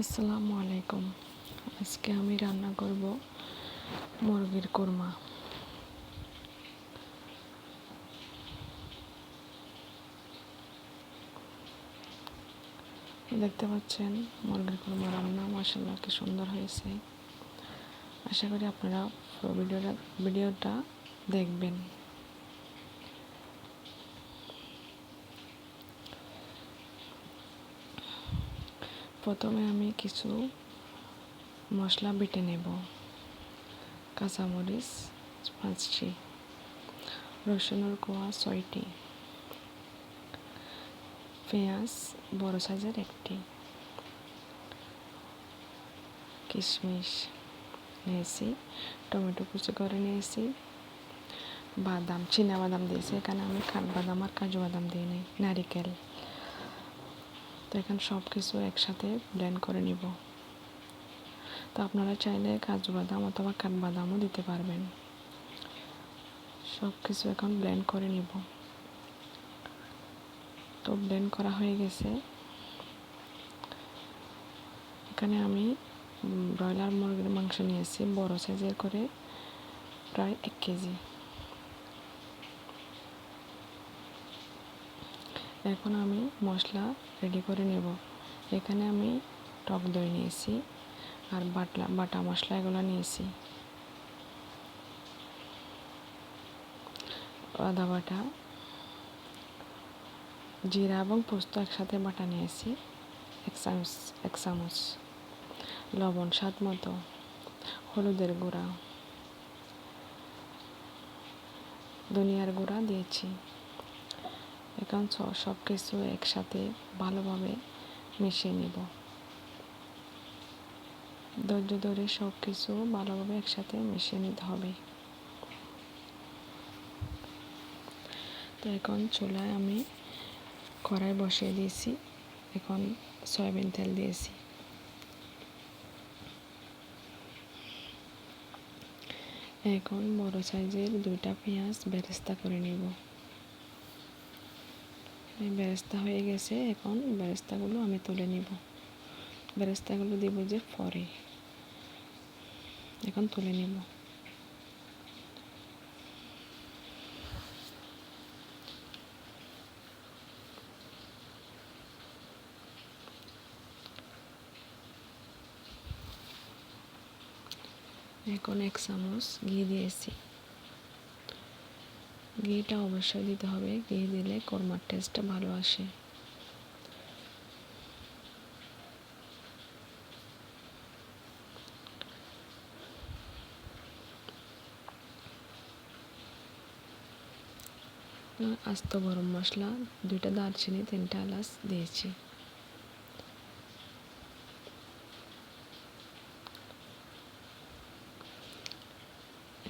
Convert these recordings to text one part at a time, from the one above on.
আসসালামু আলাইকুম। আজকে আমি রান্না করব মুরগির কোরমা। দেখতে পাচ্ছেন, মুরগির কোরমা রান্না মাসাল্লাহ কি সুন্দর হয়েছে। আশা করি আপনারা ভিডিওটা ভিডিওটা দেখবেন। প্রথমে আমি কিছু মশলা বেটে নেব। কাঁচামরিচ, পাঁচটি। রসুনের কোয়া, ছয়টি। পেঁয়াজ, বড় সাইজের একটি। কিশমিশ নিয়েছি, টমেটো কুচি করে নিয়েছি। বাদাম, চীনা বাদাম দিয়েছি, এখানে আমি কাঠবাদাম আর কাজু বাদাম দিয়ে নিই নারিকেল। তো এখানে সব কিছু একসাথে ব্লেন্ড করে নিব। তো আপনারা চাইলে কাজু বাদাম অথবা কাঠবাদামও দিতে পারবেন। সব কিছু এখন ব্লেন্ড করে নিব। তো ব্লেন্ড করা হয়ে গেছে। এখানে আমি ব্রয়লার মুরগির মাংস নিয়েছি। বড় সাইজের করে প্রায় এক কেজি। এখন আমি মশলা রেডি করে নেব। এখানে আমি টক দই নিয়েছি আর বাটলা, বাটা মশলা এগুলো নিয়েছি। আদা বাটা, জিরা এবং পোস্ত একসাথে বাটা নিয়েছি, এক চামচ এক চামচ। লবণ স্বাদ মতো, হলুদের গুঁড়া, ধনিয়ার গুঁড়া দিয়েছি। এখন সব কিছু একসাথে ভালোভাবে মিশিয়ে নিব। ধৈর্য ধরে সব কিছু ভালোভাবে একসাথে মিশিয়ে নিতে হবে। তো এখন চুলায় আমি কড়াই বসিয়ে দিয়েছি, এখন সয়াবিন তেল দিয়েছি। এখন বড় সাইজের দুইটা পেঁয়াজ বেরেস্তা করে নিব। বেরেস্তা হয়ে গেছে, এখন বেরেস্তাগুলো আমি তুলে নিব। বেরেস্তাগুলো দিব যে পরে। এখন তুলে নিব। এখন এক চামচ ঘি দিয়েছি। ঘিটা অবশ্যই দিতে হবে। ঘি দিলে কোরমার টেস্টটা ভালো আসে। আস্ত গরম মশলা, দুইটা দারচিনি, তিনটা এলাচ দিয়েছি।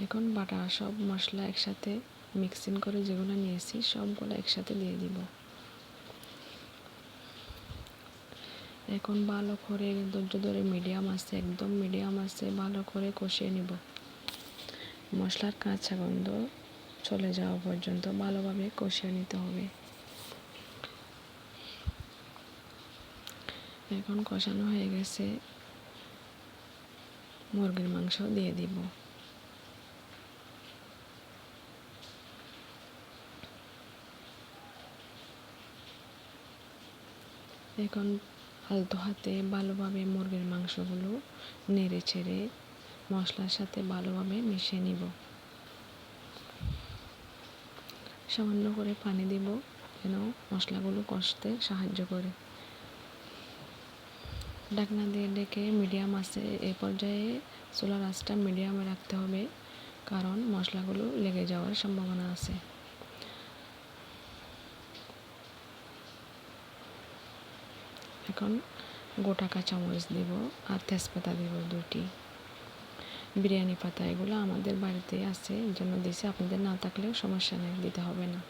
এখন বাটা সব মশলা একসাথে মিক্সিং করে যেগুলো নিয়েছি, সবগুলো একসাথে দিয়ে দিব। এখন ভালো করে ধৈর্য ধরে মিডিয়াম আছে, একদম মিডিয়াম আছে, ভালো করে কষিয়ে নিব। মশলার কাঁচা গন্ধ চলে যাওয়া পর্যন্ত ভালোভাবে কষিয়ে নিতে হবে। এখন কষানো হয়ে গেছে। মুরগির মাংস দিয়ে দিব। এখন আলতো হাতে ভালোভাবে মুরগির মাংসগুলো নেড়ে ছেড়ে মশলার সাথে ভালোভাবে মিশিয়ে নিব। সামান্য করে পানি দিব যেন মশলাগুলো কষতে সাহায্য করে। ঢাকনা দিয়ে ডেকে মিডিয়াম আছে, এ পর্যায়ে চুলার আঁচটা মিডিয়ামে রাখতে হবে, কারণ মশলাগুলো লেগে যাওয়ার সম্ভাবনা আছে। এখন গোটা কাঁচামরিচ দিব আর তেজপাতা দিব দুটি বিরিয়ানি পাতা এগুলো আমাদের বাড়িতে আছে, এই জন্য দিয়েছি। আপনাদের না থাকলেও সমস্যা নেই, দিতে হবে না।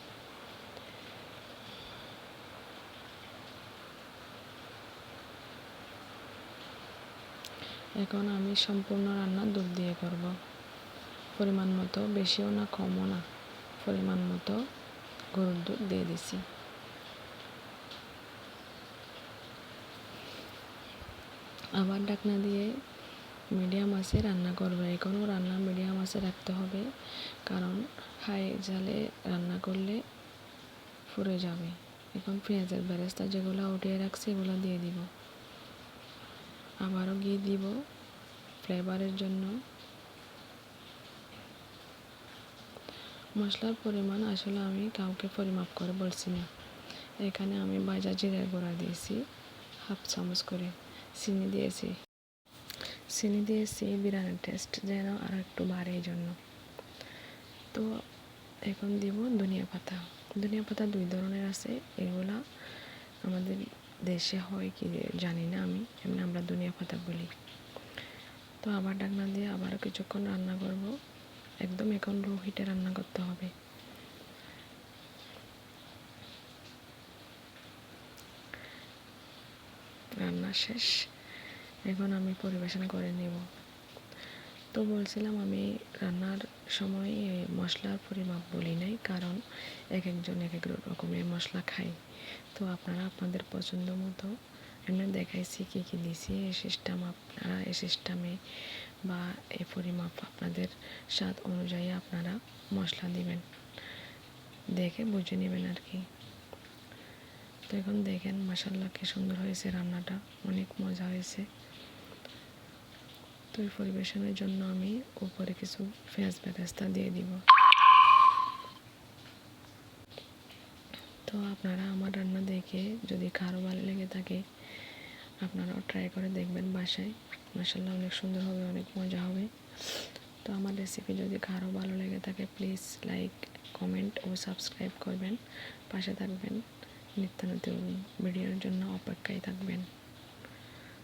এখন আমি সম্পূর্ণ রান্না দুধ দিয়ে করব। পরিমাণ মতো, বেশিও না, কমও না। পরিমাণ মতো গরুর দুধ দিয়ে দিছি। আবার ঢাকনা দিয়ে মিডিয়াম আঁচে রান্না করবে। এখনও রান্না মিডিয়াম আঁচে রাখতে হবে। কারণ হাই জালে রান্না করলে ফুরে যাবে। এখন পেঁয়াজের বেরেস্তা যেগুলো উঠিয়ে রাখছি, এগুলো দিয়ে দিব। আবারও ঘি দিব ফ্লেভারের জন্য। মশলার পরিমাণ আসলে আমি কাউকে পরিমাপ করে বলছি না। এখানে আমি ভাজা জিরার গুঁড়া দিয়েছি, হাফ চামচ করে। চিনি দিয়েছি। চিনি দিয়েছি, বিরিয়ানির টেস্ট যেন আর একটু বাড়ে এই জন্য তো এখন দিব ধনিয়া পাতা। ধনিয়া পাতা দুই ধরনের আছে, এগুলা আমাদের দেশে হয় কি জানি না আমি, এমনি আমরা ধনিয়া পাতা বলি। তো আবার ডাকনা দিয়ে আবারও কিছুক্ষণ রান্না করব। একদম এখন লো হিটে রান্না করতে হবে রান্না শেষ। এখন আমি পরিবেশন করে নেব। তো বলছিলাম আমি রান্নার সময় মশলার পরিমাপ বলি নাই, কারণ এক একজন এক এক রকমের মশলা খাই তো আপনারা আপনাদের পছন্দ মতো এমনি দেখাইছি কী কী দিছি এই সিস্টেম আপনারা এই সিস্টেমে বা এই পরিমাপ আপনাদের স্বাদ অনুযায়ী আপনারা মশলা দিবেন। দেখে বুঝে নেবেন আর কি। তো এখন দেখেন মাসাল্লাহ কি সুন্দর হয়েছে রান্নাটা, অনেক মজা হয়েছে। তো পরিবেশনের জন্য আমি উপরে কিছু পেঁয়াজ বেরেস্তা দিয়ে দিব। তো আপনারা আমার রান্না দেখে যদি কারও ভালো লেগে থাকে, আপনারাও ট্রাই করে দেখবেন বাসায়। মাসাল্লাহ অনেক সুন্দর হবে, অনেক মজা হবে। তো আমার রেসিপি যদি কারও ভালো লেগে থাকে প্লিজ লাইক কমেন্ট ও সাবস্ক্রাইব করবেন। পাশে থাকবেন। নিত্য নতুন ভিডিওর জন্য অপেক্ষায় থাকবেন।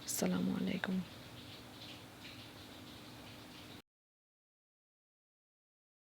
আসসালামু আলাইকুম।